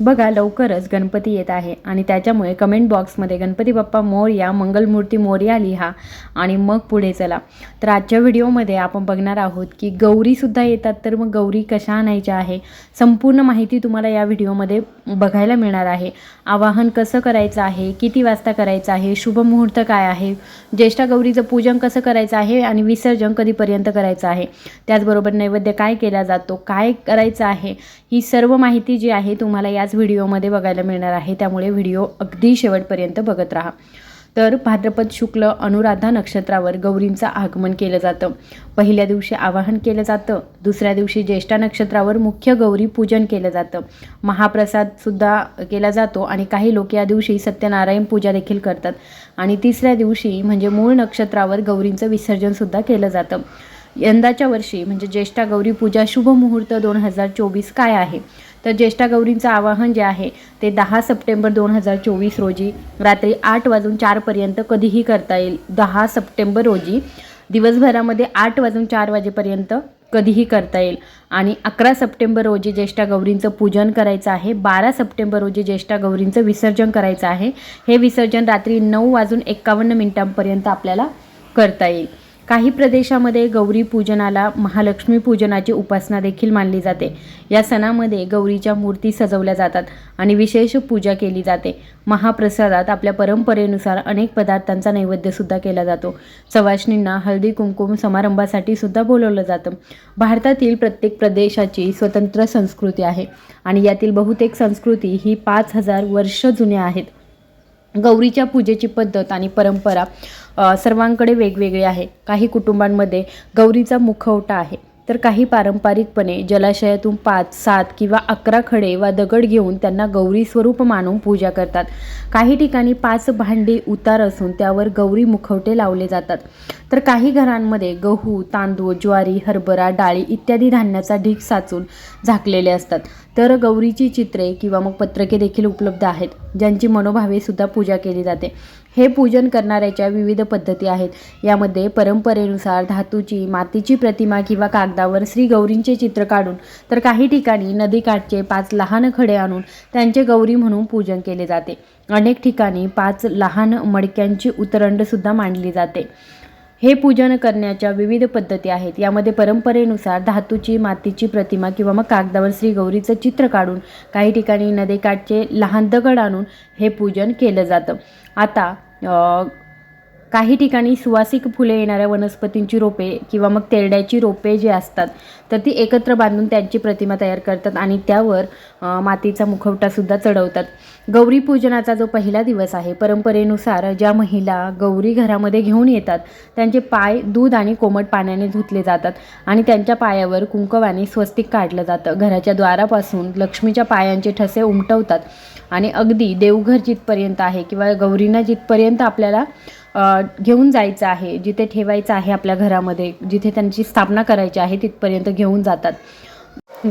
बघा लवकरच गणपती येत आहे आणि त्याच्यामुळे कमेंट बॉक्समध्ये गणपती बाप्पा मोरया मंगलमूर्ती मोर्या लिहा आणि मग पुढे चला. तर आजच्या व्हिडिओमध्ये आपण बघणार आहोत की गौरीसुद्धा येतात तर मग गौरी कशा आणायच्या आहे? संपूर्ण माहिती तुम्हाला या व्हिडिओमध्ये बघायला मिळणार आहे. आवाहन कसं करायचं आहे? किती वाजता करायचं आहे? शुभ मुहूर्त काय आहे? ज्येष्ठा गौरीचं पूजन कसं करायचं आहे? आणि विसर्जन कधीपर्यंत करायचं आहे? त्याचबरोबर नैवेद्य काय केला जातो? काय करायचं आहे? ही सर्व माहिती जी आहे तुम्हाला याच व्हिडिओमध्ये बघायला मिळणार आहे. त्यामुळे व्हिडिओ अगदी शेवटपर्यंत बघत राहा. तर भाद्रपद शुक्ल अनुराधा नक्षत्रावर गौरींचं आगमन केलं जातं. पहिल्या दिवशी आवाहन केलं जातं. दुसऱ्या दिवशी ज्येष्ठा नक्षत्रावर मुख्य गौरी पूजन केलं जातं. महाप्रसादसुद्धा केला जातो आणि काही लोक या दिवशी सत्यनारायण पूजा देखील करतात. आणि तिसऱ्या दिवशी म्हणजे मूळ नक्षत्रावर गौरींचं विसर्जनसुद्धा केलं जातं. यंदाच्या वर्षी म्हणजे ज्येष्ठा गौरी पूजा शुभ मुहूर्त दोन हजार चोवीस काय आहे? तर ज्येष्ठा गौरींचं आवाहन जे आहे ते दहा सप्टेंबर दोन हजार चोवीस रोजी रात्री आठ वाजून चारपर्यंत कधीही करता येईल. दहा सप्टेंबर रोजी दिवसभरामध्ये आठ वाजून चार वाजेपर्यंत कधीही करता येईल. आणि अकरा सप्टेंबर रोजी ज्येष्ठा गौरींचं पूजन करायचं आहे. बारा सप्टेंबर रोजी ज्येष्ठा गौरींचं विसर्जन करायचं आहे. हे विसर्जन रात्री नऊ वाजून एक्कावन्न मिनिटांपर्यंत आपल्याला करता येईल. काही प्रदेशामध्ये गौरी पूजनाला महालक्ष्मी पूजनाची उपासना देखील मानली जाते. या सणामध्ये गौरीच्या मूर्ती सजवल्या जातात आणि विशेष पूजा केली जाते. महाप्रसादात आपल्या परंपरेनुसार अनेक पदार्थांचा नैवेद्यसुद्धा केला जातो. सवाष्णींना हळदी कुंकुम समारंभासाठी सुद्धा बोलवलं जातं. भारतातील प्रत्येक प्रदेशाची स्वतंत्र संस्कृती आहे आणि यातील बहुतेक संस्कृती ही पाच हजार वर्ष जुन्या आहेत. गौरीच्या पूजेची पद्धत आणि परंपरा सर्वांकडे वेगवेगळी आहे. काही कुटुंबांमध्ये गौरीचा मुखवटा आहे. तर काही पारंपरिकपणे जलाशयातून पाच सात किंवा अकरा खडे वा दगड घेऊन त्यांना गौरी स्वरूप मानून पूजा करतात. काही ठिकाणी पाच भांडी उतार असून त्यावर गौरी मुखवटे लावले जातात. तर काही घरांमध्ये गहू तांदूळ ज्वारी हरभरा डाळी इत्यादी धान्याचा ढीग साचून झाकलेले असतात. तर गौरीची चित्रे किंवा मग पत्रके देखील उपलब्ध आहेत ज्यांची मनोभावे सुद्धा पूजा केली जाते. हे पूजन करणाऱ्याच्या विविध पद्धती आहेत. यामध्ये परंपरेनुसार धातूची मातीची प्रतिमा किंवा कागदावर श्री गौरींचे चित्र काढून तर काही ठिकाणी नदीकाठचे पाच लहान खडे आणून त्यांचे गौरी म्हणून पूजन केले जाते. अनेक ठिकाणी पाच लहान मडक्यांची उतरंडसुद्धा मांडली जाते. हे पूजन करण्याच्या विविध पद्धती आहेत. यामध्ये परंपरेनुसार धातूची मातीची प्रतिमा किंवा मग कागदावर श्री गौरीचं चित्र काढून काही ठिकाणी नदीकाठचे लहान दगड आणून हे पूजन केलं जातं. आता काही ठिकाणी सुवासिक फुले येणाऱ्या वनस्पतींची रोपे किंवा मग तेरड्याची रोपे जी असतात तर ती एकत्र बांधून त्यांची प्रतिमा तयार करतात आणि त्यावर मातीचा मुखवटासुद्धा चढवतात. गौरी पूजनाचा जो पहिला दिवस आहे परंपरेनुसार ज्या महिला गौरी घरामध्ये घेऊन येतात त्यांचे पाय दूध आणि कोमट पाण्याने धुतले जातात आणि त्यांच्या पायावर कुंकवाने स्वस्तिक काढलं जातं. घराच्या द्वारापासून लक्ष्मीच्या पायांचे ठसे उमटवतात आणि अगदी देवघर जिथपर्यंत आहे किंवा गौरींना जिथपर्यंत आपल्याला घेऊन जायचं आहे जिथे ठेवायचं आहे आपल्या घरामध्ये जिथे त्यांची स्थापना करायची आहे तिथपर्यंत घेऊन जातात.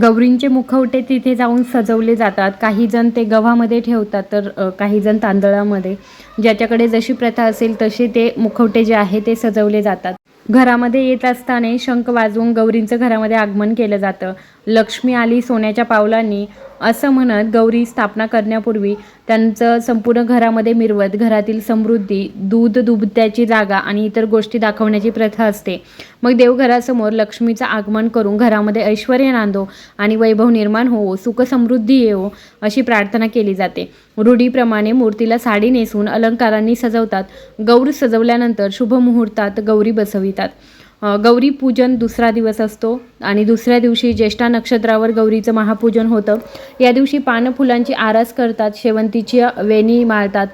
गौरींचे मुखवटे तिथे जाऊन सजवले जातात. काही जण ते गव्हामध्ये ठेवतात तर काही जण तांदळामध्ये. ज्याच्याकडे जशी प्रथा असेल तसे ते मुखवटे जे आहे ते सजवले जातात. घरामध्ये येत असताना शंख वाजवून गौरींचं घरामध्ये आगमन केलं जातं. लक्ष्मी आली सोन्याच्या पावलांनी. असं म्हणत गौरी स्थापना करण्यापूर्वी त्यांचं संपूर्ण घरामध्ये मिरवत घरातील समृद्धी दूध दुभत्याची जागा आणि इतर गोष्टी दाखवण्याची प्रथा असते. मग देवघरासमोर लक्ष्मीचं आगमन करून घरामध्ये ऐश्वर नांदो आणि वैभव निर्माण होवो सुख समृद्धी येवो अशी प्रार्थना केली जाते. रूढीप्रमाणे मूर्तीला साडी नेसून अलंकारांनी सजवतात. गौर सजवल्यानंतर शुभ मुहूर्तात गौरी बसवितात. गौरी पूजन दुसरा दिवस असतो आणि दुसऱ्या दिवशी ज्येष्ठा नक्षत्रावर गौरीचं महापूजन होतं. या दिवशी पानफुलांची आरास करतात शेवंतीची वेणी माळतात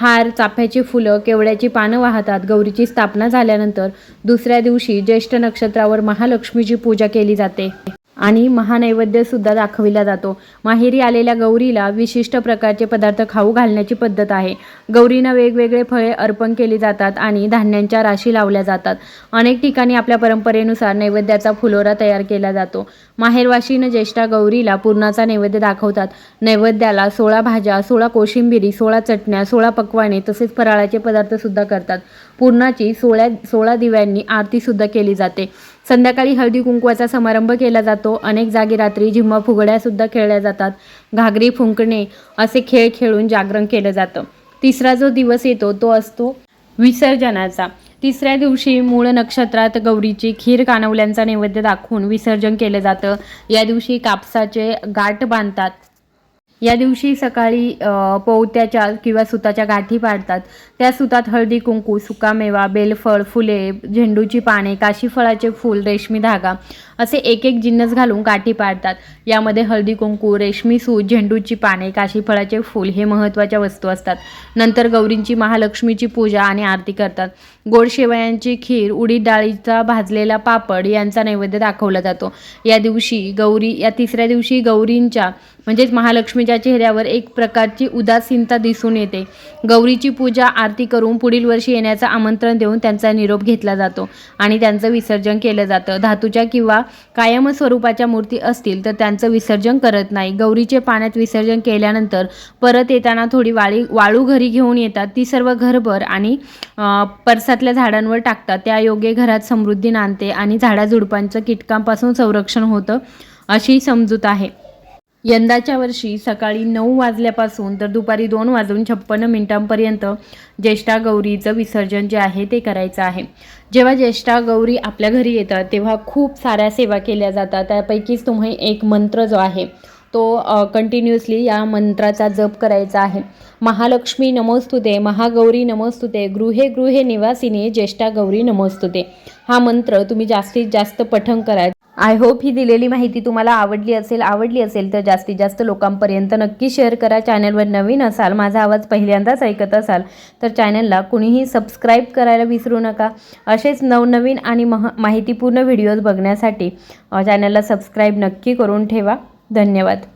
हार चाफ्याची फुलं केवड्याची पानं वाहतात गौरीची स्थापना झाल्यानंतर दुसऱ्या दिवशी ज्येष्ठ नक्षत्रावर महालक्ष्मीची पूजा केली जाते. आणि महानैवेद्य सुद्धा दाखविला जातो. माहेरी आलेल्या गौरीला विशिष्ट प्रकारचे पदार्थ खाऊ घालण्याची पद्धत आहे. गौरींना वेगवेगळे फळे अर्पण केली जातात आणि धान्यांच्या राशी लावल्या जातात. अनेक ठिकाणी आपल्या परंपरेनुसार नैवेद्याचा फुलोरा तयार केला जातो. माहेरवाशीनं ज्येष्ठा गौरीला पूर्णाचा नैवेद्य दाखवतात. नैवेद्याला सोळा भाज्या सोळा कोशिंबिरी सोळा चटण्या सोळा पक्वाने तसेच फराळाचे पदार्थ सुद्धा करतात. पूर्णाची सोळ्या सोळा दिव्यांनी आरतीसुद्धा केली जाते. संध्याकाळी हळदी कुंकवाचा समारंभ केला जातो. अनेक जागी रात्री झिम्मा फुगड्यासुद्धा खेळल्या जातात. घागरी फुंकणे असे खेळ खेळून जागरण केलं जातं. तिसरा जो दिवस येतो तो असतो विसर्जनाचा. तिसऱ्या दिवशी मूळ नक्षत्रात गौरीची खीर कानवल्यांचा नैवेद्य दाखवून विसर्जन केलं जातं. या दिवशी कापसाचे गाठ बांधतात. या दिवशी सकाळी पोवत्याच्या किंवा सुताच्या गाठी पाडतात. त्या सुतात हळदी कुंकू सुकामेवा बेलफळ फुले झेंडूची पाने काशीफळाचे फूल रेशमी धागा असे एक एक जिन्नस घालून गाठी पाडतात. यामध्ये हळदी कुंकू रेशमी सूत झेंडूची पाने काशीफळाचे फूल हे महत्त्वाच्या वस्तू असतात. नंतर गौरींची महालक्ष्मीची पूजा आणि आरती करतात. गोड शेवयांची खीर उडीद डाळीचा भाजलेला पापड यांचा नैवेद्य दाखवला जातो. या दिवशी गौरी या तिसऱ्या दिवशी गौरींच्या म्हणजेच महालक्ष्मीच्या चेहऱ्यावर एक प्रकारची उदासीनता दिसून येते. गौरीची पूजा आरती करून पुढील वर्षी येण्याचं आमंत्रण देऊन त्यांचा निरोप घेतला जातो आणि त्यांचं विसर्जन केलं जातं. धातूच्या किंवा कायम स्वरूपाच्या मूर्ती असतील तर त्यांचं विसर्जन करत नाही. गौरीचे पाण्यात विसर्जन केल्यानंतर परत येताना थोडी वाळी वाळू घरी घेऊन येतात. ती सर्व घरभर आणि परसा घरातल्या झाडांवर टाकतात. त्या योगे घरात समृद्धी नांदते आणि झाडाझुडपांचं कीटकांपासून संरक्षण होतं अशी समजूत आहे. यंदाच्या वर्षी सकाळी नऊ वाजल्यापासून तर दुपारी दोन वाजून छप्पन्न मिनिटांपर्यंत ज्येष्ठा गौरीचं विसर्जन जे आहे ते करायचं आहे. जेव्हा ज्येष्ठा गौरी आपल्या घरी येतात तेव्हा खूप साऱ्या सेवा केल्या जातात. त्यापैकीच तुम्ही एक मंत्र जो आहे तो कंटिन्युअसली या मंत्राचा जप करायचा आहे. महालक्ष्मी नमोस्तुते महागौरी नमोस्तुते गृहे गृहे निवासिनी ज्येष्ठा गौरी नमोस्तुते. हा मंत्र तुम्ही जास्तीत जास्त पठण करा आय होप ही दिलेली माहिती तुम्हाला आवडली असेल आवडली असेल तर जास्तीत जास्त लोकांपर्यंत नक्की शेअर करा. चॅनलवर नवीन असाल माझा आवाज पहिल्यांदाच ऐकत असाल तर चॅनलला कुणीही सबस्क्राईब करायला विसरू नका. असेच नवनवीन आणि मह माहितीपूर्ण व्हिडिओज बघण्यासाठी चॅनलला सबस्क्राईब नक्की करून ठेवा. धन्यवाद.